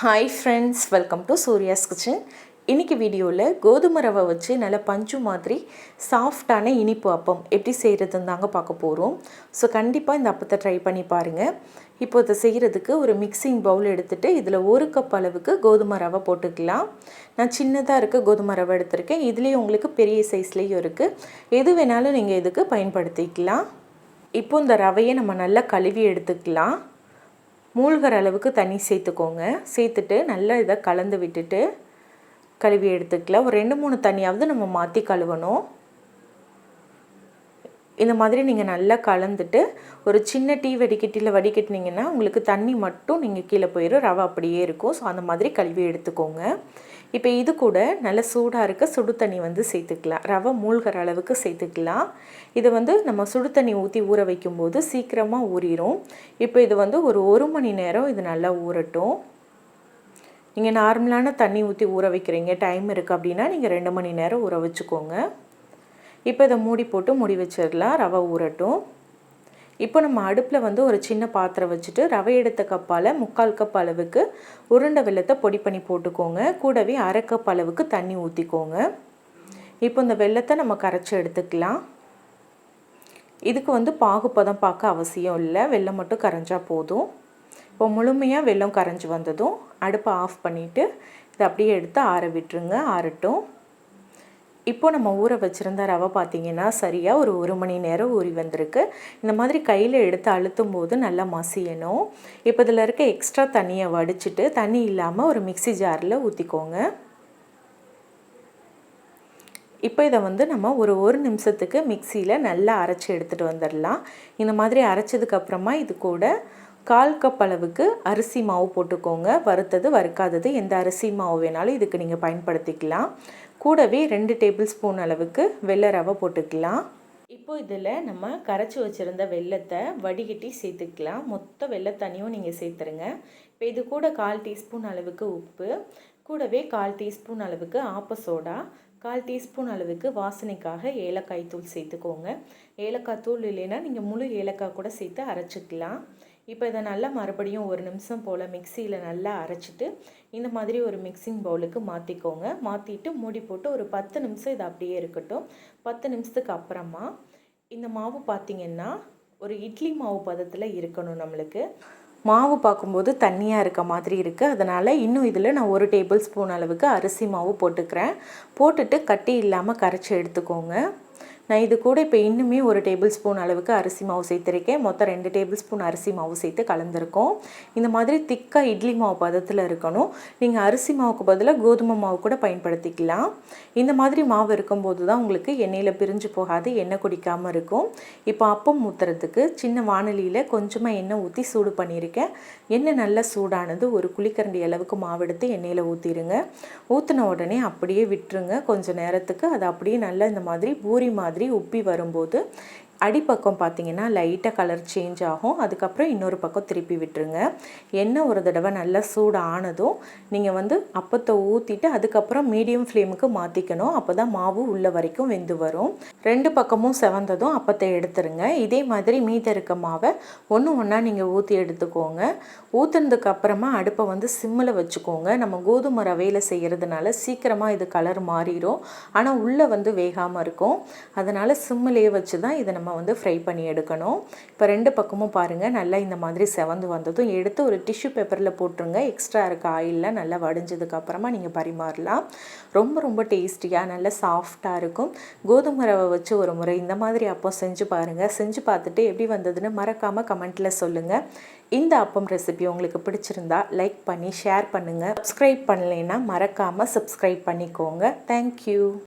Hi friends welcome to Surya's kitchen இன்றைக்கி வீடியோவில் கோதுமை ரவை வச்சு நல்ல பஞ்சு மாதிரி சாஃப்டான இனிப்பு அப்பம் எப்படி செய்கிறதுன்னு தாங்க பார்க்க போகிறோம் ஸோ கண்டிப்பாக இந்த அப்பத்தை ட்ரை பண்ணி பாருங்கள் இப்போ இதை செய்கிறதுக்கு ஒரு மிக்சிங் பவுல் எடுத்துகிட்டு இதில் ஒரு கப் அளவுக்கு கோதுமை ரவை போட்டுக்கலாம். நான் சின்னதாக இருக்க கோதுமை ரவை எடுத்திருக்கேன். இதுலேயும் உங்களுக்கு பெரிய சைஸ்லேயும் இருக்குது எது வேணாலும் நீங்கள் இதுக்கு பயன்படுத்திக்கலாம். இப்போ இந்த ரவையை நம்ம நல்லா கழுவி எடுத்துக்கலாம். மூழ்கிற அளவுக்கு தண்ணி சேர்த்துக்கோங்க. சேர்த்துட்டு நல்லா இதை கலந்து விட்டுட்டு கழுவி எடுத்துக்கலாம். ஒரு ரெண்டு மூணு தண்ணியாவது நம்ம மாற்றி கழுவணும். இந்த மாதிரி நீங்கள் நல்லா கலந்துட்டு ஒரு சின்ன டீ வடிகட்டியில் வடிகட்டினீங்கன்னா உங்களுக்கு தண்ணி மட்டும் நீங்கள் கீழே போயிடும் ரவை அப்படியே இருக்கும். ஸோ அந்த மாதிரி கழுவி எடுத்துக்கோங்க. இப்போ இது கூட நல்ல சூடாக இருக்க சுடு தண்ணி வந்து சேர்த்துக்கலாம். ரவை மூழ்கிற அளவுக்கு சேர்த்துக்கலாம். இதை வந்து நம்ம சுடு தண்ணி ஊற்றி ஊற வைக்கும்போது சீக்கிரமாக ஊறிடும் இப்போ இது வந்து ஒரு ஒரு மணி நேரம் இது நல்லா ஊறட்டும். நீங்கள் நார்மலான தண்ணி ஊற்றி ஊற வைக்கிறீங்க டைம் இருக்குது அப்படின்னா நீங்கள் ரெண்டு மணி நேரம் ஊற வச்சுக்கோங்க. இப்போ இதை மூடி போட்டு மூடி வச்சிடலாம். ரவை ஊறட்டும். இப்போ நம்ம அடுப்பில் வந்து ஒரு சின்ன பாத்திரம் வச்சுட்டு ரவை எடுத்த கப்பால் முக்கால் கப் அளவுக்கு உருண்டை வெள்ளத்தை பொடி பண்ணி போட்டுக்கோங்க. கூடவே அரை கப் அளவுக்கு தண்ணி ஊற்றிக்கோங்க இப்போ இந்த வெள்ளத்தை நம்ம கரைச்சி எடுத்துக்கலாம். இதுக்கு வந்து பாகுப்பதம் பார்க்க அவசியம் இல்லை. வெள்ளம் மட்டும் கரைஞ்சால் போதும். இப்போ முழுமையாக வெள்ளம் கரைஞ்சி வந்ததும் அடுப்பை ஆஃப் பண்ணிவிட்டு இதை அப்படியே எடுத்து ஆற விட்டுருங்க. ஆறட்டும். இப்போ நம்ம ஊற வச்சுருந்த ரவை பார்த்திங்கன்னா சரியாக ஒரு ஒரு மணி நேரம் ஊறி வந்திருக்கு. இந்த மாதிரி கையில் எடுத்து அழுத்தும் போது நல்லா மசியணும். இப்போ இதில் இருக்க எக்ஸ்ட்ரா தண்ணியை வடிச்சிட்டு தண்ணி இல்லாமல் ஒரு மிக்சி ஜாரில் ஊற்றிக்கோங்க இப்போ இதை வந்து நம்ம ஒரு ஒரு நிமிஷத்துக்கு மிக்சியில் நல்லா அரைச்சி எடுத்துகிட்டு வந்துடலாம். இந்த மாதிரி அரைச்சதுக்கப்புறமா இது கூட கால் கப் அளவுக்கு அரிசி மாவு போட்டுக்கோங்க. வறுத்தது வறுக்காதது எந்த அரிசி மாவு வேணாலும் இதுக்கு நீங்கள் பயன்படுத்திக்கலாம். கூடவே ரெண்டு டேபிள் ஸ்பூன் அளவுக்கு வெள்ளை ரவை போட்டுக்கலாம். இப்போ இதில் நம்ம கரைச்சி வச்சுருந்த வெள்ளத்தை வடிகட்டி சேர்த்துக்கலாம். மொத்த வெள்ளை தண்ணியும் நீங்கள் சேர்த்துருங்க. இப்போ இது கூட கால் டீஸ்பூன் அளவுக்கு உப்பு கூடவே கால் டீஸ்பூன் அளவுக்கு ஆப்ப சோடா கால் டீஸ்பூன் அளவுக்கு வாசனைக்காக ஏலக்காய் தூள் சேர்த்துக்கோங்க. ஏலக்காய் தூள் இல்லைன்னா நீங்கள் முழு ஏலக்காய் கூட சேர்த்து அரைச்சிக்கலாம். இப்போ இதை நல்லா மறுபடியும் ஒரு நிமிஷம் போல் மிக்சியில் நல்லா அரைச்சிட்டு இந்த மாதிரி ஒரு மிக்சிங் பவுலுக்கு மாற்றிக்கோங்க. மாற்றிட்டு மூடி போட்டு ஒரு பத்து நிமிஷம் இது அப்படியே இருக்கட்டும். பத்து நிமிஷத்துக்கு அப்புறமா இந்த மாவு பார்த்திங்கன்னா ஒரு இட்லி மாவு பதத்தில் இருக்கணும் நம்மளுக்கு. மாவு பார்க்கும்போது தண்ணியாக இருக்க மாதிரி இருக்குது அதனால் இன்னும் இதில் நான் ஒரு டேபிள் ஸ்பூன் அளவுக்கு அரிசி மாவு போட்டுக்கிறேன். போட்டுட்டு கட்டி இல்லாமல் கரைச்சி எடுத்துக்கோங்க. நான் இது கூட இப்போ இன்னுமே ஒரு டேபிள் ஸ்பூன் அளவுக்கு அரிசி மாவு சேர்த்துருக்கேன். மொத்தம் ரெண்டு டேபிள் ஸ்பூன் அரிசி மாவு சேர்த்து கலந்துருக்கோம். இந்த மாதிரி திக்காக இட்லி மாவு பதத்தில் இருக்கணும். நீங்கள் அரிசி மாவுக்கு பதிலாக கோதுமை மாவு கூட பயன்படுத்திக்கலாம். இந்த மாதிரி மாவு இருக்கும்போது தான் உங்களுக்கு எண்ணெயில் பிரிஞ்சு போகாது எண்ணெய் குடிக்காமல் இருக்கும். இப்போ அப்பம் ஊற்றுறதுக்கு சின்ன வானொலியில் கொஞ்சமாக எண்ணெய் ஊற்றி சூடு பண்ணியிருக்கேன். எண்ணெய் நல்லா சூடானது ஒரு குழிக்கரண்டி அளவுக்கு மாவு எடுத்து எண்ணெயில் ஊற்றிடுங்க ஊற்றின உடனே அப்படியே விட்டுருங்க. கொஞ்சம் நேரத்துக்கு. அது அப்படியே நல்லா இந்த மாதிரி பூரி மாதிரி உப்பி வரும்போது அடிப்பக்கம் பார்த்தீங்கன்னா லைட்டாக கலர் சேஞ்ச் ஆகும். அதுக்கப்புறம் இன்னொரு பக்கம் திருப்பி விட்டுருங்க. எண்ணெய் ஒரு தடவை நல்லா சூடு ஆனதும் நீங்கள் வந்து அப்பத்தை ஊற்றிட்டு அதுக்கப்புறம் மீடியம் ஃப்ளேமுக்கு மாற்றிக்கணும் அப்போ தான் மாவு உள்ள வரைக்கும் வெந்து வரும். ரெண்டு பக்கமும் செவந்ததும் அப்பத்தை எடுத்துருங்க. இதே மாதிரி மீத இருக்க மாவை ஒன்று ஒன்றா நீங்கள் ஊற்றி எடுத்துக்கோங்க. ஊற்றுனதுக்கு அப்புறமா அடுப்பை வந்து சிம்மில் வச்சுக்கோங்க. நம்ம கோதுமை ரவையில் செய்கிறதுனால சீக்கிரமாக இது கலர் மாறிடும் ஆனால் உள்ளே வந்து வேகாமல் இருக்கும். அதனால் சிம்மிலே வச்சு தான் இதை நம்ம வந்து ஃப்ரை பண்ணி எடுக்கணும். இப்போ ரெண்டு பக்கமும் பாருங்கள் நல்லா இந்த மாதிரி செவந்து வந்ததும் எடுத்து ஒரு டிஷ்யூ பேப்பரில் போட்டுருங்க. எக்ஸ்ட்ரா இருக்க ஆயிலில் நல்லா வடிஞ்சதுக்கப்புறமா நீங்கள் பரிமாறலாம். ரொம்ப ரொம்ப டேஸ்டியாக நல்லா சாஃப்டாக இருக்கும். கோதுமை ரவை வச்சு ஒரு முறை இந்த மாதிரி அப்பம் செஞ்சு பாருங்கள் செஞ்சு பார்த்துட்டு எப்படி வந்ததுன்னு மறக்காமல் கமெண்ட்டில் சொல்லுங்கள் இந்த அப்பம் ரெசிபி உங்களுக்கு பிடிச்சிருந்தா லைக் பண்ணி ஷேர் பண்ணுங்கள் சப்ஸ்கிரைப் பண்ணலைன்னா மறக்காமல் சப்ஸ்கிரைப் பண்ணிக்கோங்க. தேங்க்யூ